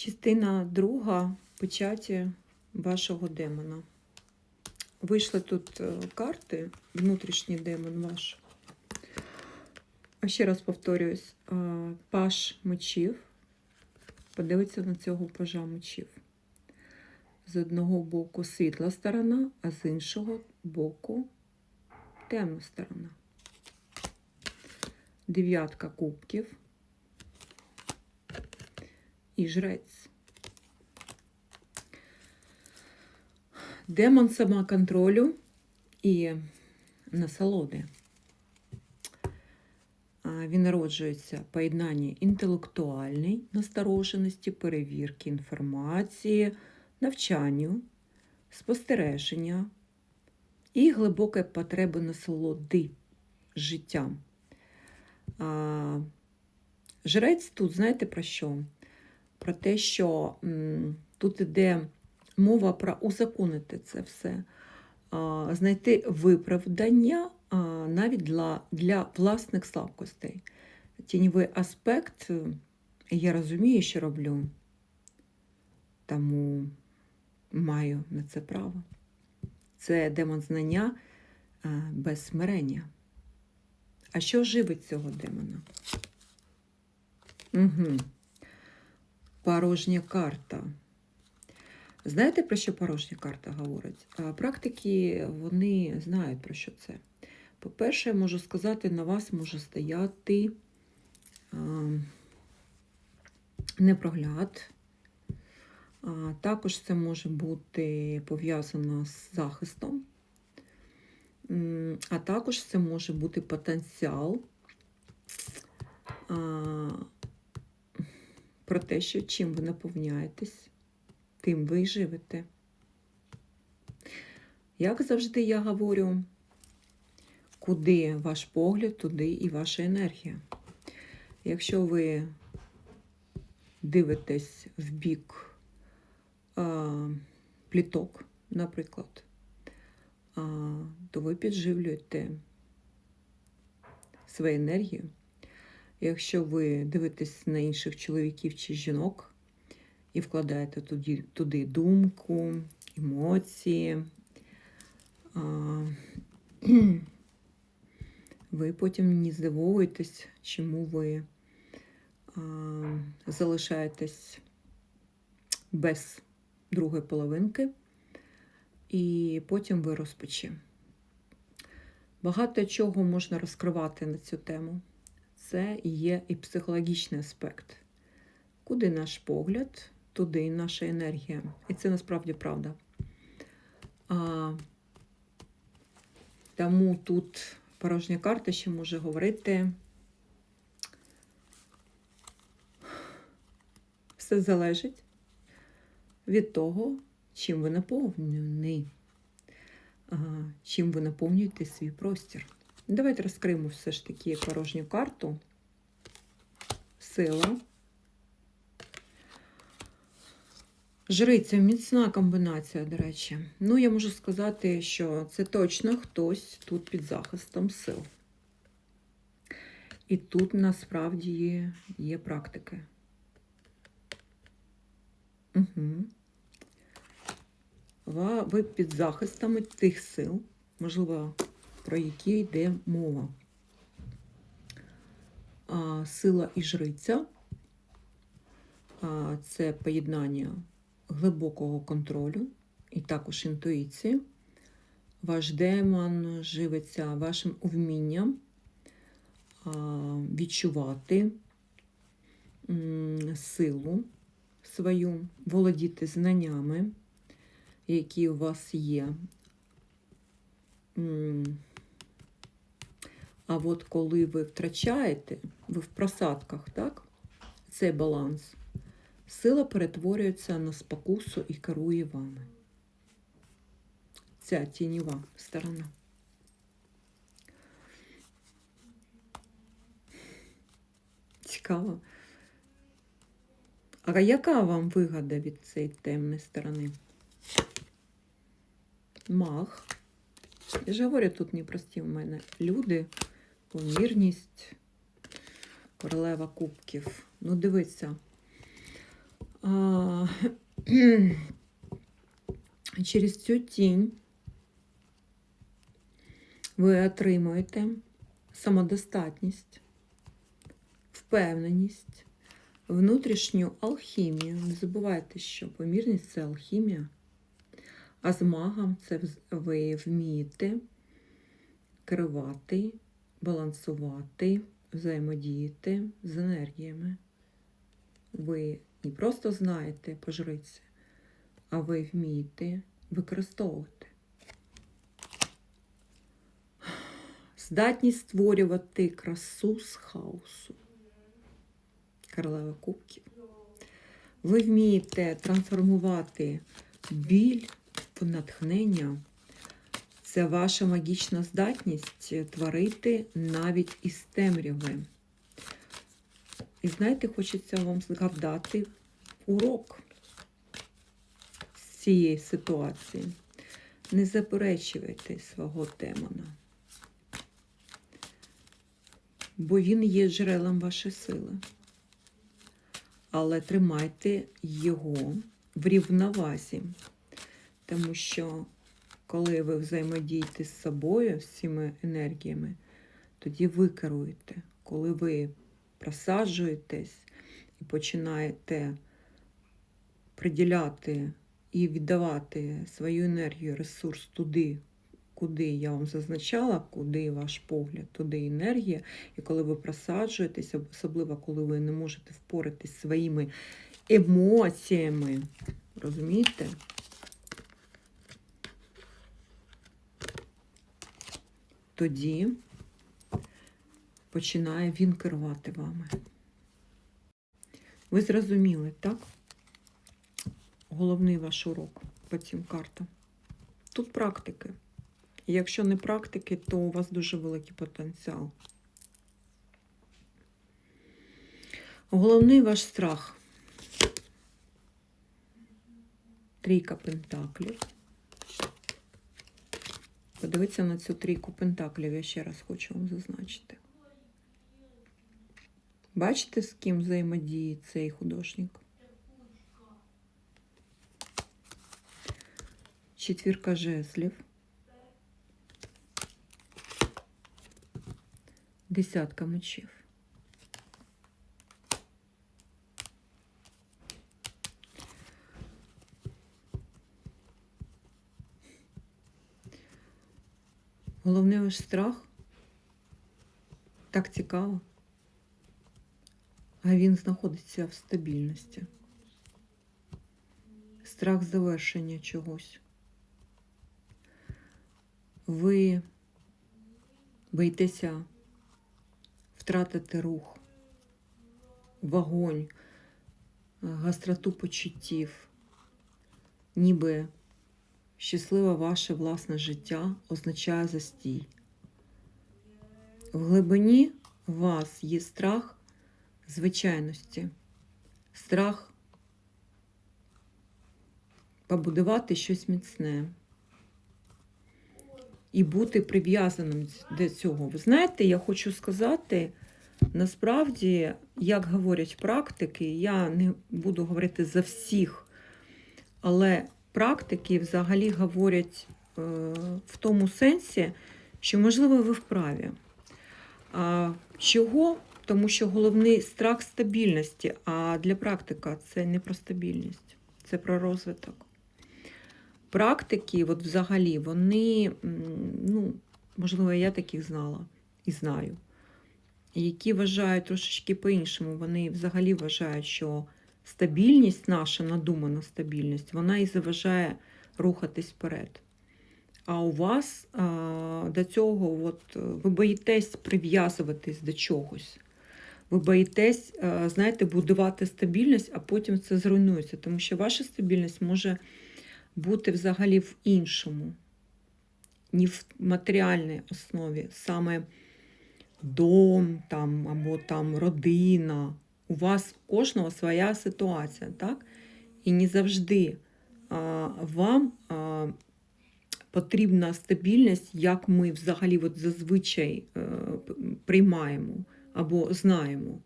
Частина друга печаті вашого демона. Вийшли тут е, карти, внутрішній демон ваш. А ще раз повторююсь, е, паш мечів. Подивіться на цього пажа мечів. З одного боку світла сторона, а з іншого боку темна сторона. Дев'ятка кубків і жрець. Демон самоконтролю і насолоди. Він народжується в поєднанні інтелектуальної настороженості, перевірки інформації, навчанню, спостереження і глибокої потреби насолоди життям. Жрець тут, знаєте про що? Про те, що тут іде мова про узаконити це все, знайти виправдання навіть для, для власних слабкостей. Тіньовий аспект, е, я розумію, що роблю, тому маю на це право. Це демон знання без смирення. А що живить цього демона? Угу. Порожня карта. Знаєте, про що порожня карта говорить? Практики вони знають про що це. По-перше, можу сказати, на вас може стояти непрогляд. Також це може бути пов'язано з захистом, а також це може бути потенціал про те, що чим ви наповняєтесь, тим ви й живете. Як завжди я говорю, куди ваш погляд, туди і ваша енергія. Якщо ви дивитесь в бік а, пліток, наприклад, а, то ви підживлюєте свою енергію. Якщо ви дивитесь на інших чоловіків чи жінок і вкладаєте туди, туди думку, емоції, ви потім не здивовуєтесь, чому ви залишаєтесь без другої половинки, і потім ви розпачі. Багато чого можна розкривати на цю тему. Це є і психологічний аспект. Куди наш погляд, туди і наша енергія. І це насправді правда. А, тому тут порожня карта ще може говорити. Все залежить від того, чим ви наповнені, чим ви наповнюєте свій простір. Давайте розкриємо все ж таки порожню карту. Сила. Жриця міцна комбінація, до речі. Ну, я можу сказати, що це точно хтось тут під захистом сил. І тут насправді є, є практики. Угу. Ви під захистами тих сил, можливо, про які йде мова. Сила і жриця це поєднання глибокого контролю і також інтуїції. Ваш демон живиться вашим вмінням відчувати силу свою, володіти знаннями, які у вас є. А от коли ви втрачаєте, ви в просадках, так? Цей баланс, сила перетворюється на спокусу і керує вами. Ця тіньова сторона. Цікаво. А яка вам вигода від цієї темної сторони? Мах. Я ж говорю, тут непрості в мене люди, помірність, королева кубків. Ну, дивіться. А, через цю тінь ви отримуєте самодостатність, впевненість, внутрішню алхімію. Не забувайте, що помірність це алхімія, а з це ви вмієте керувати, балансувати, взаємодіяти з енергіями. Ви не просто знаєте по жриці, а ви вмієте використовувати. Здатність створювати красу з хаосу. Королева кубків. Ви вмієте трансформувати біль в натхнення. Це ваша магічна здатність творити навіть із темряви. І знаєте, хочеться вам згадати урок з цієї ситуації. Не заперечуйте свого демона, бо він є джерелом вашої сили. Але тримайте його в рівновазі, тому що коли ви взаємодієте з собою, з цими енергіями, тоді ви керуєте. Коли ви просаджуєтесь і починаєте приділяти і віддавати свою енергію, ресурс туди, куди я вам зазначала, куди ваш погляд, туди енергія. І коли ви просаджуєтесь, особливо коли ви не можете впоратись своїми емоціями, розумієте? Тоді починає він керувати вами. Ви зрозуміли, так? Головний ваш урок по цим картам. Тут практики. І якщо не практики, то у вас дуже великий потенціал. Головний ваш страх. Трійка пентаклів. Подивіться на цю трійку пентаклів, я ще раз хочу вам зазначити. Бачите, з ким взаємодіє цей художник? Четвірка жезлів. Десятка мечів. Головний ваш страх. Так цікаво. А він знаходиться в стабільності. Страх завершення чогось. Ви боїтеся втратити рух, вогонь, гастроту почуттів, ніби щасливе ваше власне життя означає застій. В глибині вас є страх звичайності, страх побудувати щось міцне і бути прив'язаним до цього. Ви знаєте, я хочу сказати, насправді, як говорять практики, я не буду говорити за всіх, але практики взагалі говорять е, в тому сенсі, що, можливо, ви вправі. Чого? Тому що головний страх стабільності, а для практика це не про стабільність, це про розвиток. Практики, от взагалі, вони, ну, можливо, я таких знала і знаю, які вважають трошечки по-іншому. Вони взагалі вважають, що стабільність наша, надумана стабільність, вона і заважає рухатись вперед. А у вас а, до цього, от, ви боїтесь прив'язуватись до чогось. Ви боїтесь, а, знаєте, будувати стабільність, а потім це зруйнується, тому що ваша стабільність може бути взагалі в іншому, не в матеріальній основі, саме дом там, або там родина. У вас у кожного своя ситуація, так? І не завжди а, вам а, потрібна стабільність, як ми взагалі от зазвичай а, приймаємо або знаємо.